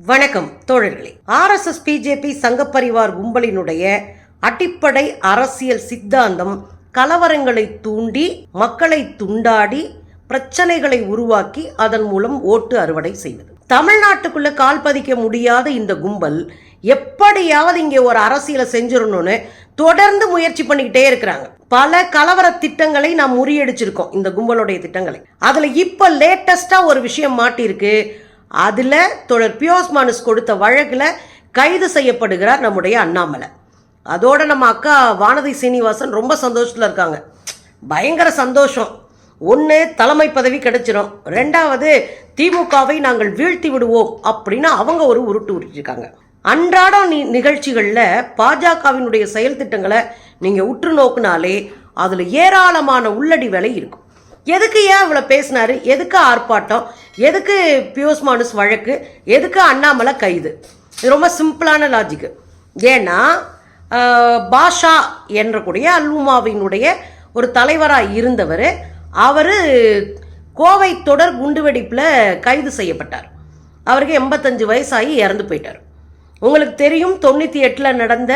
வணக்கம் தோழர்களே. RSS BJP சங்கப்பரிவார் கும்பலினுடைய அடிப்படை அரசியல் சித்தாந்தம் கலவரங்களை தூண்டி மக்களை துண்டாடி பிரச்சனைகளை உருவாக்கி அதன் மூலம் ஓட்டு அறுவடை செய்வது தமிழ்நாட்டுக்குள்ள கால் பதிக்க முடியாத இந்த கும்பல் எப்படியாவது இங்கே ஒரு அரசியலை செஞ்சிடணும்னு தொடர்ந்து முயற்சி பண்ணிக்கிட்டே இருக்கிறாங்க. பல கலவர திட்டங்களை நாம் முறியடிச்சிருக்கோம் இந்த கும்பலுடைய திட்டங்களை. அதுல இப்ப லேட்டஸ்டா ஒரு விஷயம் மாட்டியிருக்கு. அதில் தொடர் பியோஸ் மானுஸ் கொடுத்த வழக்கில் கைது செய்யப்படுகிறார் நம்முடைய அண்ணாமலை. அதோட நம்ம அக்கா வானதி சீனிவாசன் ரொம்ப சந்தோஷத்தில் இருக்காங்க. பயங்கர சந்தோஷம். ஒன்று தலைமை பதவி கிடைச்சிரும். ரெண்டாவது திமுகவை நாங்கள் வீழ்த்தி விடுவோம் அப்படின்னு அவங்க ஒரு உருட்டு உருட்டிருக்காங்க. அன்றாடம் நி நிகழ்ச்சிகளில் பாஜகவினுடைய செயல் திட்டங்களை நீங்கள் உற்று நோக்குனாலே அதில் ஏராளமான உள்ளடி வேலை இருக்கும். எதுக்கு ஏன் இவ்வளோ பேசினாரு? எதுக்கு ஆர்ப்பாட்டம்? எதுக்கு பியூஸ் மானுஸ் வழக்கு? எதுக்கு அண்ணாமலை கைது? இது ரொம்ப சிம்பிளான லாஜிக்கு ஏன்னா பாஷா என்றக்கூடிய அல்வுமாவினுடைய ஒரு தலைவராக இருந்தவர் அவர் கோவை தொடர் குண்டுவெடிப்பில் கைது செய்யப்பட்டார். அவருக்கு எண்பத்தஞ்சு வயசாகி இறந்து போயிட்டார். உங்களுக்கு தெரியும் தொண்ணூற்றி எட்டில் நடந்த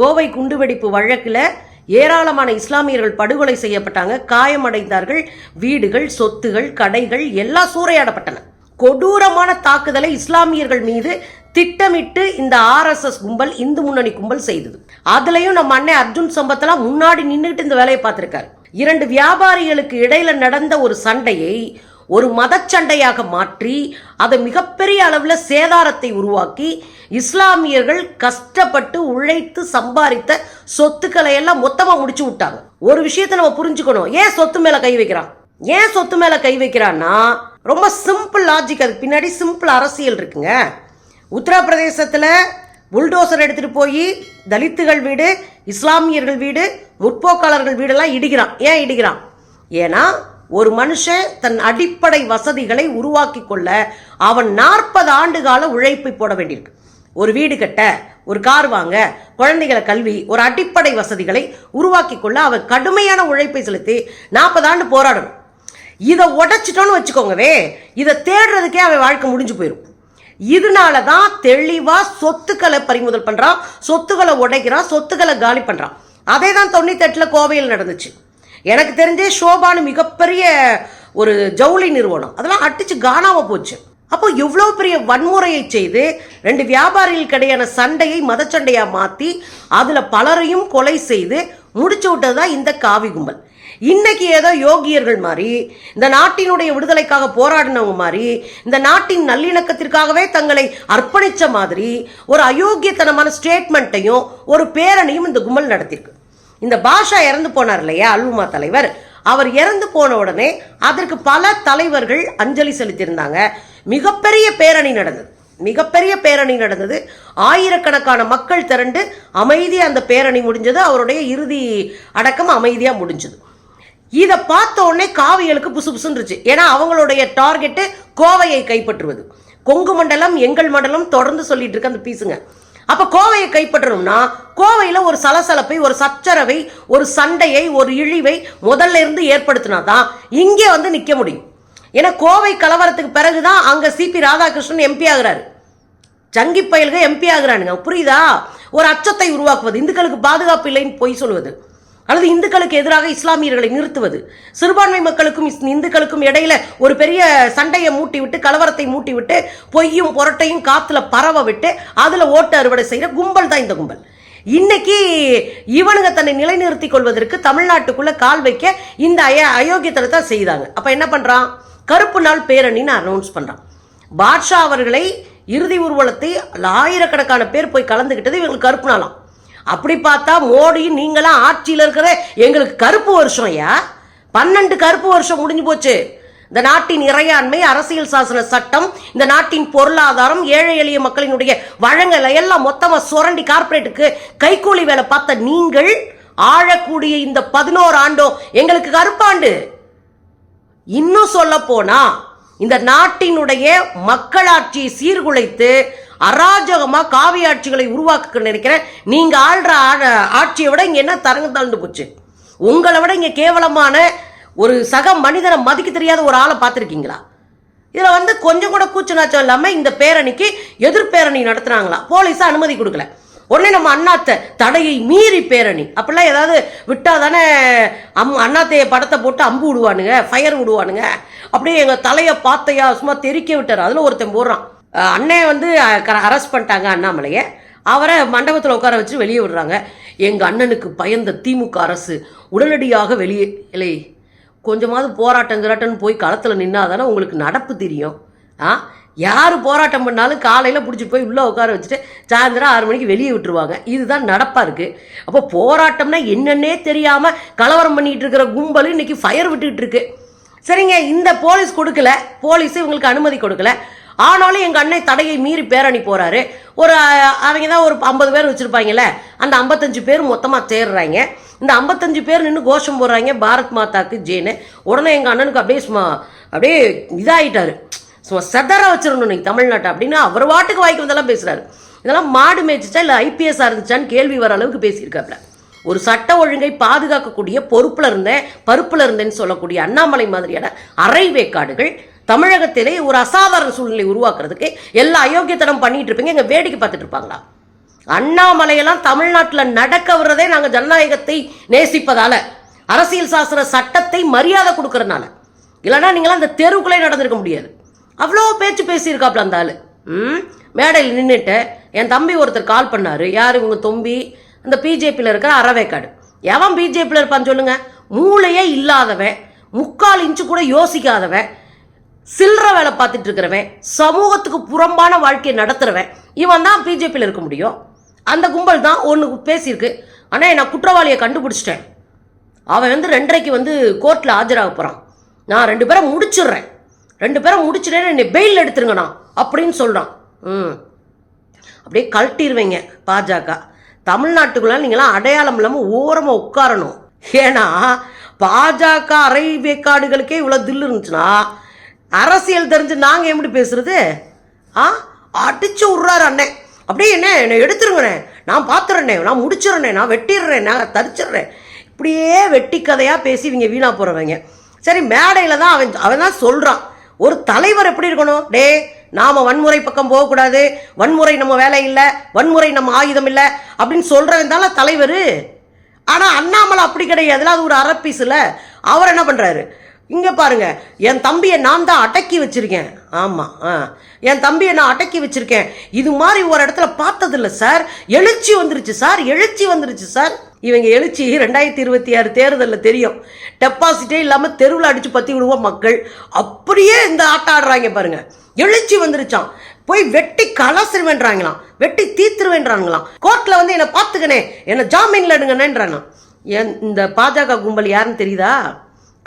கோவை குண்டுவெடிப்பு வழக்கில் ஏராளமான இஸ்லாமியர்கள் படுகொலை செய்யப்பட்டாங்க காயமடைந்தார்கள் வீடுகள் சொத்துகள் கடைகள் எல்லாம் சூறையாடப்பட்டன. கொடூரமான தாக்குதலை இஸ்லாமியர்கள் மீது திட்டமிட்டு இந்த ஆர்எஸ்எஸ் கும்பல் இந்து முன்னணி கும்பல் செய்தது. அதுலயும் நம்ம அண்ணன் அர்ஜுன் சம்பத்லாம் முன்னாடி நின்றுட்டு இந்த வேலையை பார்த்திருக்காரு. இரண்டு வியாபாரிகளுக்கு இடையில நடந்த ஒரு சண்டையை ஒரு மதச்சண்டையாக மாற்றி அதை மிகப்பெரிய அளவில் சேதாரத்தை உருவாக்கி இஸ்லாமியர்கள் கஷ்டப்பட்டு உழைத்து சம்பாதித்த சொத்துக்களை எல்லாம் மொத்தமாக முடிச்சு விட்டாங்க. ஒரு விஷயத்தை நம்ம புரிஞ்சுக்கணும். ஏன் சொத்து மேலே கை வைக்கிறான்? ஏன் சொத்து மேலே கை வைக்கிறான்னா ரொம்ப சிம்பிள் லாஜிக் அதுக்கு பின்னாடி சிம்பிள் அரசியல் இருக்குங்க. உத்தரப்பிரதேசத்தில் புல்டோசர் எடுத்துட்டு போய் தலித்துகள் வீடு இஸ்லாமியர்கள் வீடு முற்போக்காளர்கள் வீடெல்லாம் இடிக்கிறான். ஏன் இடிக்கிறான்? ஏன்னா ஒரு மனுஷன் தன் அடிப்படை வசதிகளை உருவாக்கி கொள்ள அவன் நாற்பது ஆண்டு கால உழைப்பை போட வேண்டியிருக்கு. ஒரு வீடு கட்ட ஒரு கார் வாங்க குழந்தைகளை கல்வி ஒரு அடிப்படை வசதிகளை உருவாக்கி கொள்ள அவன் கடுமையான உழைப்பை செலுத்தி நாற்பது ஆண்டு போராடணும். இதை உடைச்சிட்டோன்னு வச்சுக்கோங்கவே இதை தேடுறதுக்கே அவன் வாழ்க்கை முடிஞ்சு போயிடும் இதனால தான் தெளிவாக சொத்துக்களை பறிமுதல் பண்ணுறான் சொத்துக்களை உடைக்கிறான் சொத்துக்களை காலி பண்ணுறான் அதே தான் தொண்ணூத்தெட்டில் கோவையில் நடந்துச்சு. எனக்கு தெரிஞ்சே ஷோபானு மிகப்பெரிய ஒரு ஜவுளி நிறுவனம். அதெல்லாம் அடிச்சு கானாவை போச்சு. அப்போ இவ்வளோ பெரிய வன்முறையை செய்து ரெண்டு வியாபாரிகளுக்கு கிடையான சண்டையை மதச்சண்டையா மாத்தி அதுல பலரையும் கொலை செய்து முடிச்சு விட்டதுதான் இந்த காவி கும்பல். இன்னைக்கு ஏதோ யோகியர்கள் மாதிரி இந்த நாட்டினுடைய விடுதலைக்காக போராடினவங்க மாதிரி இந்த நாட்டின் நல்லிணக்கத்திற்காகவே தங்களை அர்ப்பணிச்ச மாதிரி ஒரு அயோக்கியத்தனமான ஸ்டேட்மெண்ட்டையும் ஒரு பேரணியும் இந்த கும்பல் நடத்திருக்கு இந்த பாஷா இறந்து போனார் இல்லையா அல்வுமா தலைவர்? அவர் இறந்து போன உடனே அதற்கு பல தலைவர்கள் அஞ்சலி செலுத்தியிருந்தாங்க. மிகப்பெரிய பேரணி நடந்தது. மிகப்பெரிய பேரணி நடந்தது. ஆயிரக்கணக்கான மக்கள் திரண்டு அமைதியாக அந்த பேரணி முடிஞ்சது. அவருடைய இறுதி அடக்கம் அமைதியாக முடிஞ்சது. இதை பார்த்த உடனே காவியலுக்கு புசு புசுன்றுச்சு. ஏன்னா அவங்களுடைய டார்கெட்டு கோவையை கைப்பற்றுவது. கொங்கு மண்டலம் எங்கள் மண்டலம் தொடர்ந்து சொல்லிட்டு இருக்க அந்த பீசுங்க அப்போ கோவையை கைப்பற்றணும்னா கோவையில் ஒரு சலசலப்பை ஒரு சச்சரவை ஒரு சண்டையை ஒரு இழிவை முதல்ல இருந்து ஏற்படுத்தினா தான் இங்கே வந்து நிற்க முடியும். ஏன்னா கோவை கலவரத்துக்கு பிறகு தான் அங்கே சிபி ராதாகிருஷ்ணன் எம்பி ஆகுறாரு. சங்கி பயல்கள் எம்பி ஆகிறானுங்க. புரியுதா? ஒரு அச்சத்தை உருவாக்குவது இந்துக்களுக்கு பாதுகாப்பு இல்லைன்னு பொய் சொல்வது அல்லது இந்துக்களுக்கு எதிராக இஸ்லாமியர்களை நிறுத்துவது. சிறுபான்மை மக்களுக்கும் இந்துக்களுக்கும் இடையில ஒரு பெரிய சண்டையை மூட்டி விட்டு கலவரத்தை மூட்டி விட்டு பொய்யும் புரட்டையும் காத்துல பரவ விட்டு அதுல ஓட்டு அறுவடை செய்யற கும்பல் தான் இந்த கும்பல். இன்னைக்கு இவனுங்க தன்னை நிலைநிறுத்திக் கொள்வதற்கு தமிழ்நாட்டுக்குள்ள கால் வைக்க இந்த அய தான் செய்தாங்க. அப்ப என்ன பண்றான்? கருப்பு நாள் பேரணின்னு அனௌன்ஸ் பண்றான். பாட்ஷா அவர்களை இறுதி ஊர்வலத்தை ஆயிரக்கணக்கான பேர் போய் கலந்துக்கிட்டது இவங்களுக்கு கருப்பு நாளாம் அப்படி பார்த்தா மோடி நீங்களாம் ஆட்சியில் இருக்கிற எங்களுக்கு கருப்பு வருஷம் ஐயா. பன்னெண்டு கருப்பு வருஷம் முடிஞ்சு போச்சு. இந்த நாட்டின் இறையாண்மை அரசியல் சாசன சட்டம் இந்த நாட்டின் பொருளாதாரம் ஏழை எளிய மக்களினுடைய வழங்கலை எல்லாம் மொத்தமாக சுரண்டி கார்ப்பரேட்டுக்கு கைக்கூலி வேலை பார்த்த நீங்கள் ஆழக்கூடிய இந்த பதினோரு ஆண்டோ எங்களுக்கு கருப்பாண்டு. இன்னும் சொல்ல போனா இந்த நாட்டினுடைய மக்களாட்சியை சீர்குலைத்து அராஜகமா காவி ஆட்சிகளை உருவாக்க நினைக்கிற நீங்க ஆள்ற ஆட்சியை விட இங்க என்ன தரங்க தாழ்ந்து போச்சு? உங்களை விட இங்க கேவலமான ஒரு சக மனிதனை மதிக்க தெரியாத ஒரு ஆளை பார்த்துருக்கீங்களா? இதில் வந்து கொஞ்சம் கூட கூச்சநாச்சம் இல்லாமல் இந்த பேரணிக்கு எதிர்பேரணி நடத்துனாங்களா? போலீஸாக அனுமதி கொடுக்கல. உடனே நம்ம அண்ணாத்த தடையை மீறி பேரணி. அப்படிலாம் ஏதாவது விட்டால் தானே அம் அண்ணாத்தைய படத்தை போட்டு அம்பு விடுவானுங்க ஃபயர் விடுவானுங்க. அப்படியே எங்கள் தலையை பார்த்தையா சும்மா தெறிக்க விட்டார். அதில் ஒருத்தன் போடுறான். அண்ணே அண்ணன் வந்து அரெஸ்ட் பண்ணிட்டாங்க அண்ணாமலையை. அவரை மண்டபத்தில் உட்கார வச்சு வெளியே விடுறாங்க. எங்கள் அண்ணனுக்கு பயந்த திமுக அரசு உடனடியாக வெளியே இல்லை கொஞ்சமாவது போராட்டம் கிராட்டம்னு போய் களத்தில் நின்னா தானே உங்களுக்கு நடப்பு தெரியும். ஆ? யார் போராட்டம் பண்ணாலும் காலையில் பிடிச்சிட்டு போய் உள்ளே உட்கார வச்சுட்டு சாயந்தரம் ஆறு மணிக்கு வெளியே விட்டுருவாங்க. இதுதான் நடப்பாக இருக்குது அப்போ போராட்டம்னா என்னன்னே தெரியாமல் கலவரம் பண்ணிகிட்டு இருக்கிற கும்பல் இன்றைக்கி ஃபயர் விட்டுக்கிட்டு இருக்கு. சரிங்க இந்த போலீஸ் கொடுக்கல. போலீஸ் இவங்களுக்கு அனுமதி கொடுக்கல. ஆனாலும் எங்கள் அண்ணன் தடையை மீறி பேரணி போகிறாரு ஒரு அவங்க தான் ஒரு ஐம்பது பேர் வச்சுருப்பாங்கல்ல அந்த ஐம்பத்தஞ்சு பேர் மொத்தமாக சேர்றாங்க இந்த ஐம்பத்தஞ்சு பேர் நின்று கோஷம் போடுறாங்க பாரத் மாதாக்கு ஜேன்னு உடனே எங்கள் அண்ணனுக்கு அப்படியே சும்மா அப்படியே இதாகிட்டாரு சும்மா செதற வச்சிடணும் இன்னைக்கு தமிழ்நாட்டை அப்படின்னு அவர் வாட்டுக்கு வாய்க்கு வந்தெல்லாம் பேசுகிறாரு இதெல்லாம் மாடு மேய்ச்சிச்சா இல்லை ஐபிஎஸ்ஸாக இருந்துச்சான்னு கேள்வி வர அளவுக்கு பேசியிருக்காப்ல. ஒரு சட்ட ஒழுங்கை பாதுகாக்கக்கூடிய பொறுப்பில் இருந்தேன் பருப்புல இருந்தேன்னு சொல்லக்கூடிய அண்ணாமலை மாதிரியான அரைவேக்காடுகள் தமிழகத்திலே ஒரு அசாதாரண சூழ்நிலை உருவாக்குறதுக்கு எல்லா அயோக்கியத்தனம் பண்ணிட்டு இருப்பீங்க எங்கள் வேடிக்கை பார்த்துட்டு இருப்பாங்களா? அண்ணாமலையெல்லாம் தமிழ்நாட்டில் நடக்க விடுறதே நாங்கள் ஜனநாயகத்தை நேசிப்பதால் அரசியல் சாஸ்திர சட்டத்தை மரியாதை கொடுக்கறனால இல்லைன்னா நீங்களாம் அந்த தெருவுக்குள்ளே நடந்திருக்க முடியாது. அவ்வளோ பேச்சு பேசியிருக்காப்ல அந்த ஆள். ம்? மேடையில் நின்றுட்டு என் தம்பி ஒருத்தர் கால் பண்ணாரு. யார்? இவங்க தொம்பி. அந்த பிஜேபியில் இருக்கிற அறவேக்காடு. எவன் பிஜேபியில் இருப்பான்னு சொல்லுங்க. மூளையே இல்லாதவன் முக்கால் இன்ச்சு கூட யோசிக்காதவன் சில்லற வேலை பார்த்துட்டு இருக்கிறவன் சமூகத்துக்கு புறம்பான வாழ்க்கையை நடத்துறவன் இவன் தான் பிஜேபியில் இருக்க முடியும். அந்த கும்பல் தான் ஒன்று பேசியிருக்கு. ஆனால் நான் குற்றவாளியை கண்டுபிடிச்சிட்டேன். அவன் வந்து ரெண்டரைக்கு வந்து கோர்ட்டில் ஆஜராக போகிறான் நான் ரெண்டு பேரை முடிச்சிடுறேன். ரெண்டு பேரை முடிச்சிட்டேன் என்னை பெயில் எடுத்துருங்கண்ணா அப்படின்னு சொல்கிறான் ம். அப்படியே கழட்டிடுவீங்க பாஜக. தமிழ்நாட்டுக்குள்ள நீங்களாம் அடையாளம் இல்லாமல் ஓரமாக உட்காரணும். ஏன்னா பாஜக அரை வேக்காடுகளுக்கே இவ்வளோ தில்லு இருந்துச்சுன்னா அரசியல் தெரிஞ்சு நாங்கள் எப்படி பேசுறது? ஆ? அடிச்சு விட்றாரு அண்ணன் அப்படியே என்ன என்னை எடுத்துருங்கண்ணே. நான் பார்த்துறேனே நான் முடிச்சிடுறேனே நான் வெட்டிடுறேன் நான் தரிச்சிடுறேன் இப்படியே வெட்டி கதையாக பேசி இவங்க வீணாக போகிறவங்க சரி மேடையில் தான் அவன் அவன் தான் சொல்கிறான் ஒரு தலைவர் எப்படி இருக்கணும்? டே நாம வன்முறை பக்கம் போகக்கூடாது. வன்முறை நம்ம வேலை இல்லை வன்முறை நம்ம ஆயுதம் இல்லை அப்படின்னு சொல்கிறவன் தானே தலைவர். ஆனால் அண்ணாமலை அப்படி கிடையாதுல அது ஒரு அரப்பீஸில் அவர் என்ன பண்ணுறாரு இங்கே பாருங்க என் தம்பியை நான் தான் அடக்கி வச்சிருக்கேன். ஆமாம் ஆ. என் தம்பியை நான் அடக்கி வச்சிருக்கேன். இது மாதிரி ஒரு இடத்துல பார்த்ததில்ல சார். எழுச்சி வந்துருச்சு சார். எழுச்சி வந்துருச்சு சார். இவங்க எழுச்சி ரெண்டாயிரத்தி இருபத்தி ஆறு தேர்தலில் தெரியும். டெபாசிட்டே இல்லாமல் தெருவில் அடித்து பற்றி விடுவோம் மக்கள். அப்படியே இந்த ஆட்டம் ஆடுறாங்க பாருங்க. எழுச்சி வந்துருச்சான் போய் வெட்டி கலசிருவேன்றாங்களாம். வெட்டி தீத்துருவேன்றாங்களாம். கோர்ட்டில் வந்து என்னை பார்த்துக்கனே என்னை ஜாமீனில் எடுங்கண்ணேன்றானா என் இந்த பாஜக கும்பல் யாருன்னு தெரியுதா?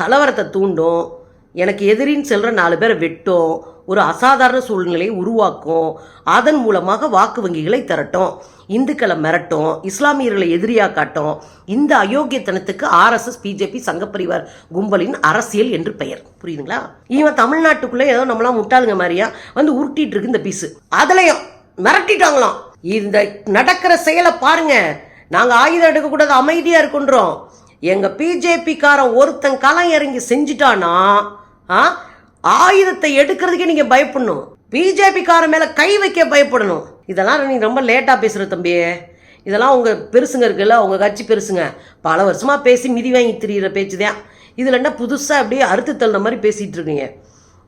கலவரத்தை தூண்டும் எனக்கு எதிரின்னு செல்கிற நாலு பேரை வெட்டும் ஒரு அசாதாரண சூழ்நிலையை உருவாக்கும் அதன் மூலமாக வாக்கு வங்கிகளை திரட்டும் இந்துக்களை மிரட்டும் இஸ்லாமியர்களை எதிரியாக காட்டும். இந்த அயோக்கியத்தனத்துக்கு ஆர்எஸ்எஸ் பிஜேபி சங்கப்பரிவார் கும்பலின் அரசியல் என்று பெயர். புரியுதுங்களா? இவன் தமிழ்நாட்டுக்குள்ளே ஏதோ நம்மளாம் முட்டாளுங்க மாதிரியா வந்து உருட்டிட்டு இருக்கு இந்த பீஸு. அதுலயும் மிரட்டிட்டாங்களாம். இந்த நடக்கிற செயலை பாருங்க. நாங்கள் ஆயுதம் எடுக்கக்கூடாது அமைதியாக இருக்குன்றோம். எங்கள் பிஜேபிக்காரன் ஒருத்தன் களம் இறங்கி செஞ்சிட்டானா ஆ? ஆயுதத்தை எடுக்கிறதுக்கே நீங்கள் பயப்படணும். பிஜேபிக்காரன் மேலே கை வைக்க பயப்படணும். இதெல்லாம் நீ ரொம்ப லேட்டாக பேசுகிற தம்பி. இதெல்லாம் உங்கள் பெருசுங்க இருக்குல்ல உங்கள் கட்சி பெருசுங்க. பல வருஷமாக பேசி மிதி வாங்கி திரியிற பேச்சு தான் இதில் என்ன புதுசாக அப்படியே அறுத்து தள்ளுற மாதிரி பேசிகிட்டு இருக்கீங்க.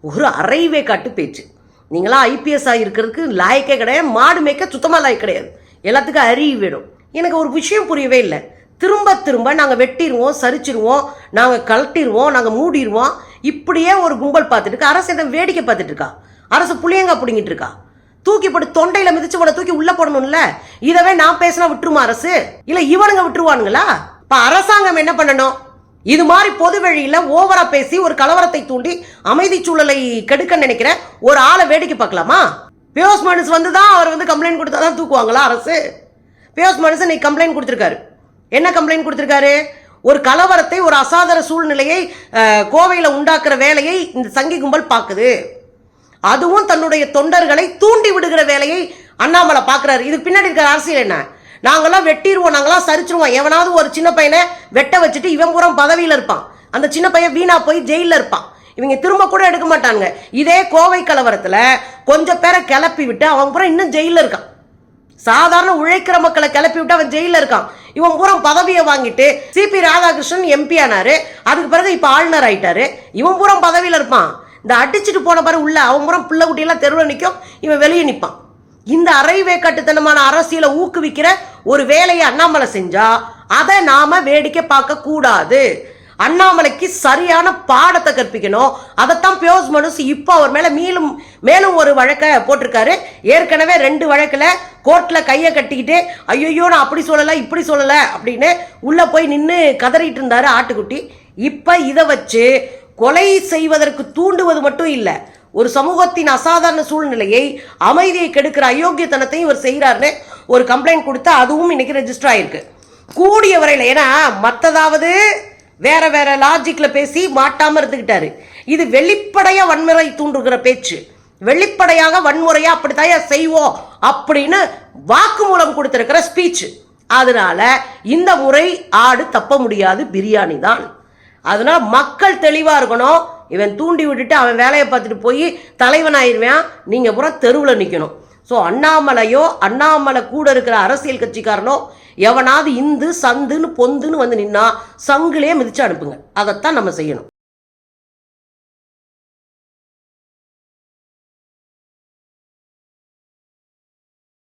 ஒரு அரைவே காட்டு பேச்சு. நீங்களாம் ஐபிஎஸ் ஆகிருக்கிறதுக்கு லாயக்கே கிடையாது மாடு மேய்க்க சுத்தமாக லாய்க்கு கிடையாது. எல்லாத்துக்கும் அறிவு வேணும். எனக்கு ஒரு விஷயம் புரியவே இல்லை. திரும்ப திரும்ப நாங்கள் வெட்டிடுவோம் சரிச்சிருவோம் நாங்கள் கழட்டிடுவோம் நாங்கள் மூடிடுவோம் இப்படியே ஒரு கும்பல் பார்த்துட்டு இருக்கா. அரசு என்ன வேடிக்கை பார்த்துட்டு இருக்கா? அரசு புளியங்கா பிடிங்கிட்டு இருக்கா? தூக்கி போட்டு தொண்டையில மிதிச்சு உன தூக்கி உள்ள போடணும்ல? இதவே நான் பேசினா விட்டுருமா அரசு? இல்ல இவனுங்க விட்டுருவானுங்களா? இப்ப அரசாங்கம் என்ன பண்ணணும்? இது மாதிரி பொது வழியில ஓவரா பேசி ஒரு கலவரத்தை தூண்டி அமைதி சூழலை கெடுக்க நினைக்கிற ஒரு ஆளை வேடிக்கை பார்க்கலாமா? பியோஸ் மனுஷ் வந்து தான் அவர் வந்து கம்ப்ளைண்ட் கொடுத்தா தான் தூக்குவாங்களா அரசு? பியோஸ் மனுஷன் இன்னைக்கு கம்ப்ளைண்ட் கொடுத்துருக்காரு. என்ன கம்ப்ளைண்ட் கொடுத்துருக்காரு? ஒரு கலவரத்தை ஒரு அசாதார சூழ்நிலையை கோவையில் உண்டாக்குற வேலையை இந்த சங்கி கும்பல் பார்க்குது. அதுவும் தன்னுடைய தொண்டர்களை தூண்டி விடுகிற வேலையை அண்ணாமலை பார்க்குறாரு. இதுக்கு பின்னாடி இருக்கிற அரசியல் என்ன? நாங்கெல்லாம் வெட்டிடுவோம் நாங்களாம் சரிச்சிருவோம். எவனாவது ஒரு சின்ன பையனை வெட்ட வச்சுட்டு இவன் பூரா பதவியில் இருப்பான். அந்த சின்ன பையன் வீணா போய் ஜெயிலில் இருப்பான். இவங்க திரும்ப கூட எடுக்க மாட்டாங்க இதே கோவை கலவரத்தில் கொஞ்சம் பேரை கிளப்பி விட்டு அவன் பூரா இன்னும் ஜெயிலில் இருக்கான். சாதாரண உழைக்கிற மக்களை கிளப்பி விட்டு அவன் ஜெயில இருக்கான். இவன் பூரா பதவியை வாங்கிட்டு சிபி ராதாகிருஷ்ணன் எம்பி ஆனாரு. அதுக்கு பிறகு இப்ப ஆளுநர் ஆயிட்டாரு. இவன் பூரா பதவியில இருப்பான். இந்த அடிச்சுட்டு போன பாரு உள்ள அவன் பூரா பிள்ளை குட்டியெல்லாம் தெருவில் நிற்கும் இவன் வெளியே நிற்பான் இந்த அரைவே கட்டுத்தனமான அரசியலை ஊக்குவிக்கிற ஒரு வேலையை அண்ணாமலை செஞ்சா அதை நாம வேடிக்கை பார்க்க கூடாது. அண்ணாமலைக்கு சரியான பாடத்தை கற்பிக்கணும். அதைத்தான் பியோஸ் மனுஷ் இப்போ அவர் மேலே மேலும் மேலும் ஒரு வழக்கை போட்டிருக்காரு. ஏற்கனவே ரெண்டு வழக்கில் கோர்ட்டில் கையை கட்டிக்கிட்டு ஐயோ நான் அப்படி சொல்லலை இப்படி சொல்லலை அப்படின்னு உள்ளே போய் நின்று கதறிட்டு இருந்தார் ஆட்டுக்குட்டி. இப்போ இதை வச்சு கொலை செய்வதற்கு தூண்டுவது மட்டும் இல்லை ஒரு சமூகத்தின் அசாதாரண சூழ்நிலையை அமைதியை கெடுக்கிற அயோக்கியத்தனத்தையும் இவர் செய்கிறாருன்னு ஒரு கம்ப்ளைண்ட் கொடுத்தா அதுவும் இன்னைக்கு ரெஜிஸ்டர் ஆயிருக்கு. கூடிய வரையில் ஏன்னா மற்றதாவது வேற வேற லாஜிக்கில் பேசி மாட்டாமல் இருந்துக்கிட்டாரு இது வெளிப்படையாக வன்முறை தூண்டுகிற பேச்சு. வெளிப்படையாக வன்முறையாக அப்படித்தான் செய்வோம் அப்படின்னு வாக்குமூலம் கொடுத்துருக்கிற ஸ்பீச் அதனால இந்த முறை ஆடு தப்ப முடியாது பிரியாணி தான். அதனால மக்கள் தெளிவாக இருக்கணும். இவன் தூண்டி விட்டுட்டு அவன் வேலையை பார்த்துட்டு போய் தலைவன் ஆயிடுவான் நீங்கள் பூரா தெருவில் நிற்கணும் ஸோ அண்ணாமலையோ அண்ணாமலை கூட இருக்கிற அரசியல் கட்சிக்காரனோ எவனாவது இந்து சந்துன்னு பொந்துன்னு வந்து நின்னா சங்கிலே மிதிச்சு அனுப்புங்க. அதைத்தான் நம்ம செய்யணும்.